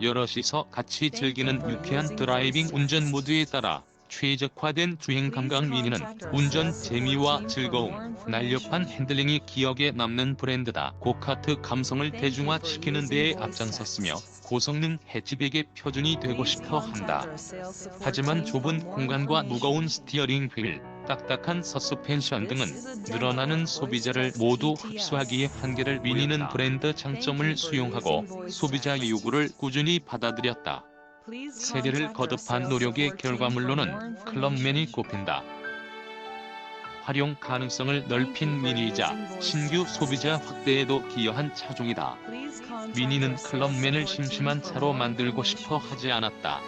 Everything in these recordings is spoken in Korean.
여럿이서 같이 즐기는 유쾌한 드라이빙 운전 모드에 따라 최적화된 주행 감각 미니는 운전 재미와 즐거움, 날렵한 핸들링이 기억에 남는 브랜드다. 고카트 감성을 대중화시키는 데에 앞장섰으며 고성능 해치백의 표준이 되고 싶어 한다. 하지만 좁은 공간과 무거운 스티어링 휠, 딱딱한 서스펜션 등은 늘어나는 소비자를 모두 흡수하기에 한계를 미니는 브랜드 장점을 수용하고 소비자 요구를 꾸준히 받아들였다. 세대를 거듭한 노력의 결과물로는 클럽맨이 꼽힌다. 활용 가능성을 넓힌 미니이자 신규 소비자 확대에도 기여한 차종이다. 미니는 클럽맨을 심심한 차로 만들고 싶어 하지 않았다.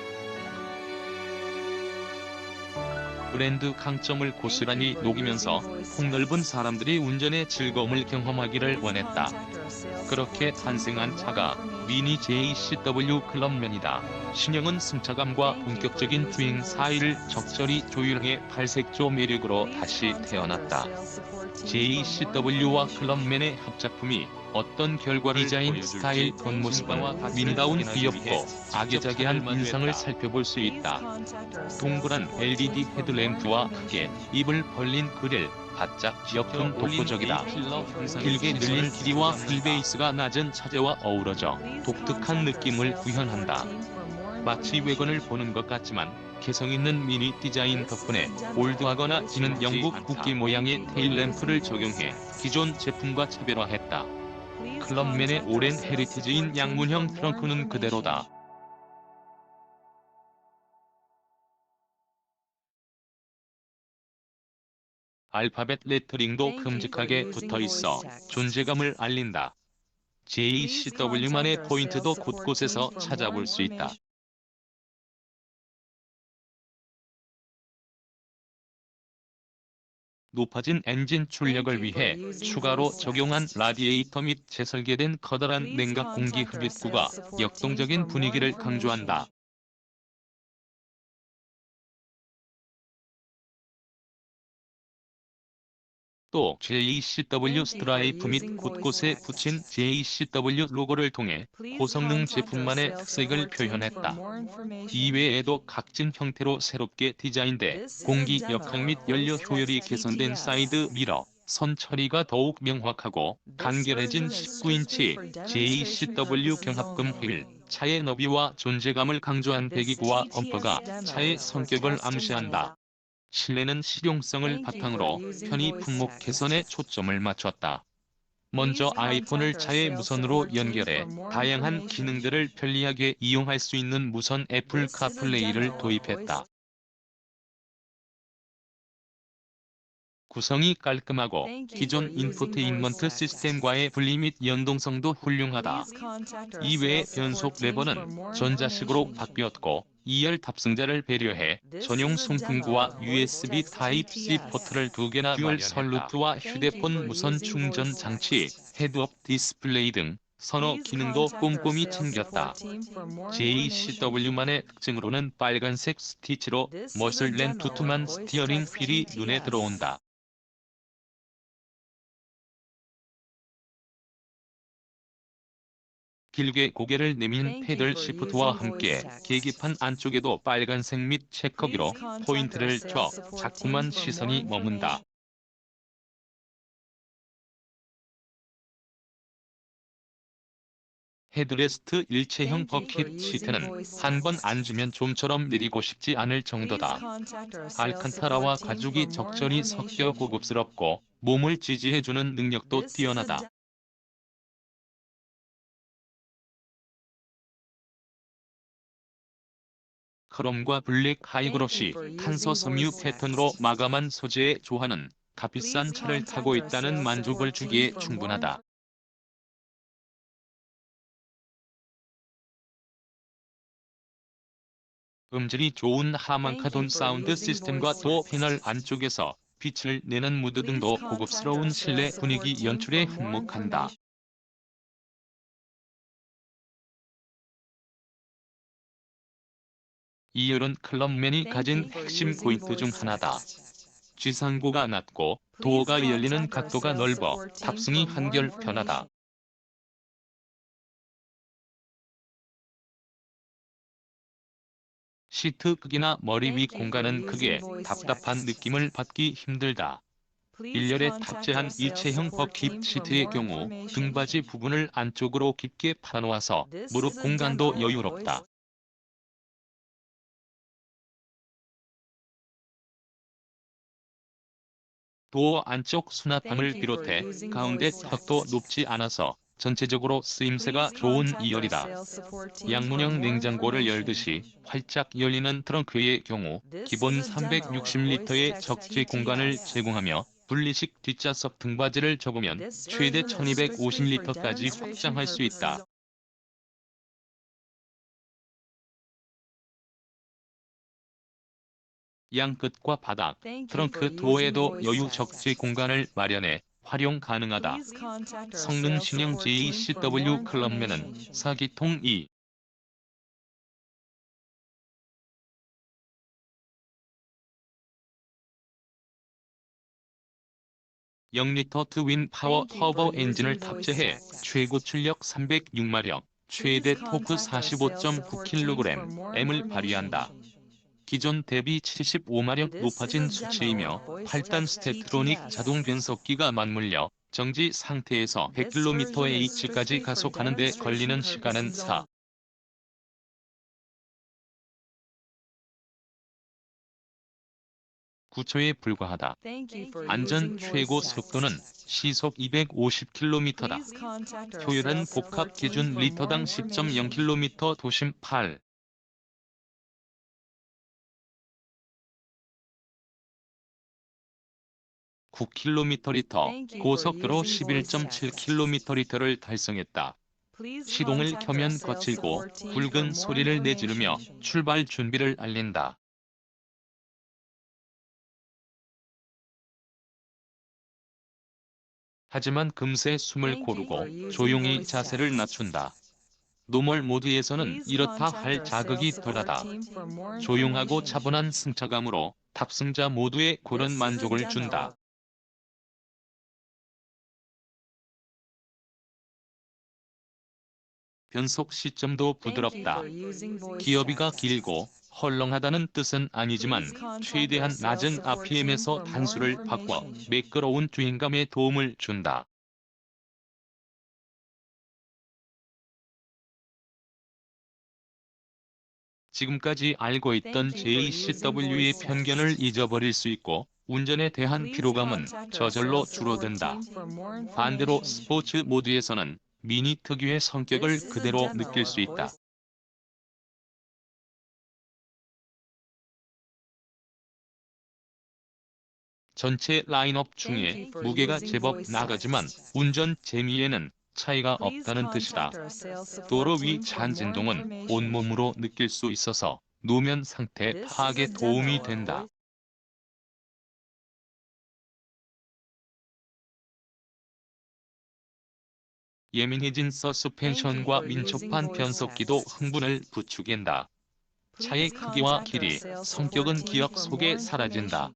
브랜드 강점을 고스란히 녹이면서 폭넓은 사람들이 운전의 즐거움을 경험하기를 원했다. 그렇게 탄생한 차가 미니 JCW 클럽맨이다. 신형은 승차감과 본격적인 주행 사이를 적절히 조율해 팔색조 매력으로 다시 태어났다. JCW와 클럽맨의 합작품이 어떤 결과를 디자인 스타일 겉모습은 미니다운 귀엽고 아기자기한 인상을 살펴볼 수 있다. 동그란 LED 헤드램프와 크게 입을 벌린 그릴, 바짝 기역형 독보적이다. 길게 늘린 길이와 휠베이스가 낮은 차제와 어우러져 독특한 느낌을 구현한다. 마치 외관을 보는 것 같지만 개성 있는 미니 디자인 덕분에 올드하거나 지는 영국 국기 모양의 테일램프를 적용해 기존 제품과 차별화했다. 클럽맨의 오랜 헤리티지인 양문형 트렁크는 그대로다. 알파벳 레터링도 큼직하게 붙어 있어 존재감을 알린다. JCW만의 포인트도 곳곳에서 찾아볼 수 있다. 높아진 엔진 출력을 위해 추가로 적용한 라디에이터 및 재설계된 커다란 냉각 공기 흡입구가 역동적인 분위기를 강조한다. 또 JCW 스트라이프 및 곳곳에 붙인 JCW 로고를 통해 고성능 제품만의 특색을 표현했다. 이외에도 각진 형태로 새롭게 디자인돼 공기 역학 및 연료 효율이 개선된 사이드 미러, 선 처리가 더욱 명확하고 간결해진 19인치 JCW 경합금 휠, 차의 너비와 존재감을 강조한 배기구와 범퍼가 차의 성격을 암시한다. 실내는 실용성을 바탕으로 편의 품목 개선에 초점을 맞췄다. 먼저 아이폰을 차의 무선으로 연결해 다양한 기능들을 편리하게 이용할 수 있는 무선 애플 카플레이를 도입했다. 구성이 깔끔하고 기존 인포테인먼트 시스템과의 분리 및 연동성도 훌륭하다. 이외에 변속 레버는 전자식으로 바뀌었고 2열 탑승자를 배려해 전용 송풍구와 USB Type-C 포트를 두 개나 듀얼 설루트와 휴대폰 무선 충전 장치, 헤드업 디스플레이 등 선호 기능도 꼼꼼히 챙겼다. JCW만의 특징으로는 빨간색 스티치로 멋을 낸 두툼한 스티어링 휠이 눈에 들어온다. 길게 고개를 내민 패들 시프트와 함께 계기판 안쪽에도 빨간색 및 체커기로 포인트를 줘 자꾸만 시선이 머문다. 헤드레스트 일체형 버킷 시트는 한 번 앉으면 좀처럼 내리고 싶지 않을 정도다. 알칸타라와 가죽이 적절히 섞여 고급스럽고 몸을 지지해주는 능력도 뛰어나다. 크롬과 블랙 하이그로시 탄소 섬유 패턴으로 마감한 소재의 조화는 값비싼 차를 타고 있다는 만족을 주기에 충분하다. 음질이 좋은 하만카돈 사운드 시스템과 도 패널 안쪽에서 빛을 내는 무드 등도 고급스러운 실내 분위기 연출에 한몫한다. 이열은 클럽맨이 가진 핵심 포인트 중 하나다. 쥐상고가 낮고 도어가 열리는 각도가 넓어 탑승이 한결 편하다. 시트 크기나 머리 위 공간은 크게 답답한 느낌을 받기 힘들다. 일렬에 탑재한 일체형 버킷 시트의 경우 등받이 부분을 안쪽으로 깊게 파놓아서 무릎 공간도 여유롭다. 도어 안쪽 수납함을 비롯해 가운데 턱도 높지 않아서 전체적으로 쓰임새가 좋은 2열이다. 양문형 냉장고를 열듯이 활짝 열리는 트렁크의 경우 기본 360리터의 적재 공간을 제공하며 분리식 뒷좌석 등받이를 접으면 최대 1250리터까지 확장할 수 있다. 양 끝과 바닥, 트렁크 도어에도 여유 적재 공간을 마련해 활용 가능하다. 성능 신형 JCW 클럽맨은 4기통 2. 0리터 트윈 파워 터보 엔진을 탑재해 최고 출력 306마력, 최대 토크 45.9kgm을 발휘한다. 기존 대비 75마력 높아진 수치이며 8단 스테트로닉 자동 변속기가 맞물려 정지 상태에서 100km/h까지 가속하는 데 걸리는 시간은 4. 구초에 불과하다. 안전 최고 속도는 시속 250km다. 효율은 복합 기준 리터당 10.0km 도심 8. 9km 리터, 고속도로 11.7km 리터를 달성했다. 시동을 켜면 거칠고 굵은 소리를 내지르며 출발 준비를 알린다. 하지만 금세 숨을 고르고 조용히 자세를 낮춘다. 노멀 모드에서는 이렇다 할 자극이 덜하다. 조용하고 차분한 승차감으로 탑승자 모두에 그런 만족을 준다. 변속 시점도 부드럽다. 기어비가 길고 헐렁하다는 뜻은 아니지만 최대한 낮은 RPM에서 단수를 바꿔 매끄러운 주행감에 도움을 준다. 지금까지 알고 있던 JCW의 편견을 잊어버릴 수 있고 운전에 대한 피로감은 저절로 줄어든다. 반대로 스포츠 모드에서는 미니 특유의 성격을 그대로 느낄 수 있다. 전체 라인업 중에 무게가 제법 나가지만 운전 재미에는 차이가 없다는 뜻이다. 도로 위 잔진동은 온몸으로 느낄 수 있어서 노면 상태 파악에 도움이 된다. 예민해진 서스펜션과 민첩한 변속기도 흥분을 부추긴다. 차의 크기와 길이, 성격은 기억 속에 사라진다.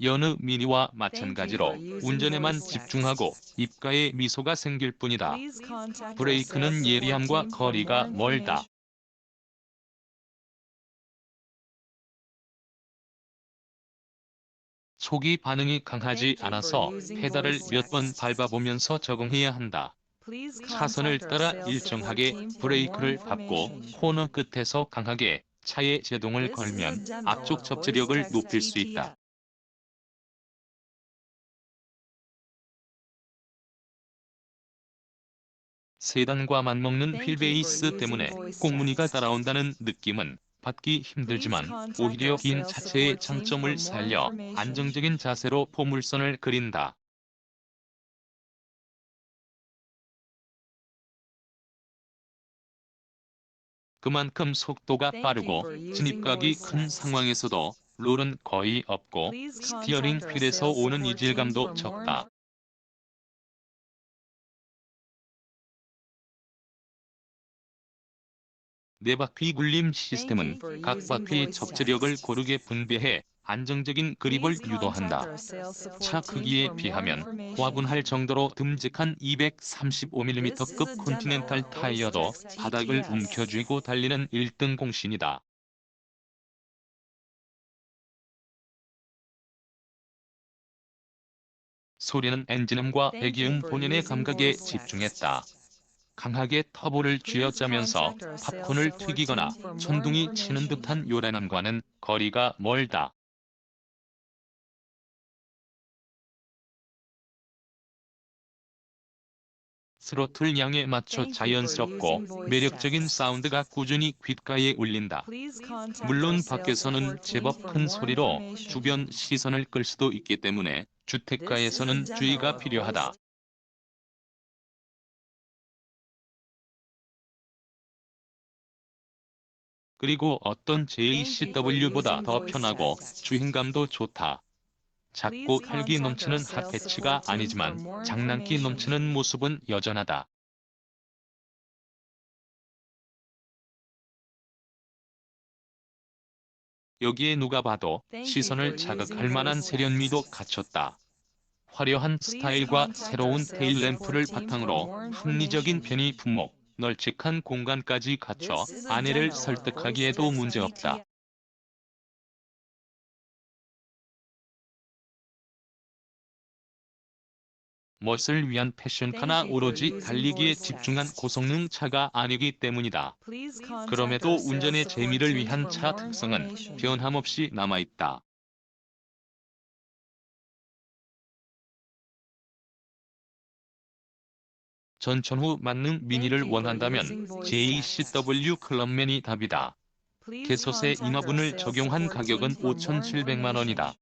여느 미니와 마찬가지로 운전에만 집중하고 입가에 미소가 생길 뿐이다. 브레이크는 예리함과 거리가 멀다. 초기 반응이 강하지 않아서 페달을 몇 번 밟아보면서 적응해야 한다. 차선을 따라 일정하게 브레이크를 밟고 코너 끝에서 강하게 차에 제동을 걸면 앞쪽 접지력을 높일 수 있다. 세단과 맞먹는 휠베이스 때문에 꽁무니가 따라온다는 느낌은 받기 힘들지만 오히려 긴 차체의 장점을 살려 안정적인 자세로 포물선을 그린다. 그만큼 속도가 빠르고 진입각이 큰 상황에서도 롤은 거의 없고 스티어링 휠에서 오는 이질감도 적다. 네 바퀴 굴림 시스템은 각 바퀴의 접지력을 고르게 분배해 안정적인 그립을 유도한다. 차 크기에 비하면 화분할 정도로 듬직한 235mm급 컨티넨탈 타이어도 바닥을 움켜쥐고 달리는 1등 공신이다. 소리는 엔진음과 배기음 본연의 감각에 집중했다. 강하게 터보를 쥐어짜면서 팝콘을 튀기거나 천둥이 치는 듯한 요란함과는 거리가 멀다. 스로틀 양에 맞춰 자연스럽고 매력적인 사운드가 꾸준히 귓가에 울린다. 물론 밖에서는 제법 큰 소리로 주변 시선을 끌 수도 있기 때문에 주택가에서는 주의가 필요하다. 그리고 어떤 JCW보다 더 편하고 주행감도 좋다. 작고 활기 넘치는 핫패치가 아니지만 장난기 넘치는 모습은 여전하다. 여기에 누가 봐도 시선을 자극할 만한 세련미도 갖췄다. 화려한 스타일과 새로운 테일 램프를 바탕으로 합리적인 편의 품목, 널찍한 공간까지 갖춰 아내를 설득하기에도 문제없다. 멋을 위한 패션카나 오로지 달리기에 집중한 고성능 차가 아니기 때문이다. 그럼에도 운전의 재미를 위한 차 특성은 변함없이 남아있다. 전천 후 만능 미니를 원한다면 JCW 클럽맨이 답이다. 개소세 인하분을 적용한 가격은 5,700만 원이다.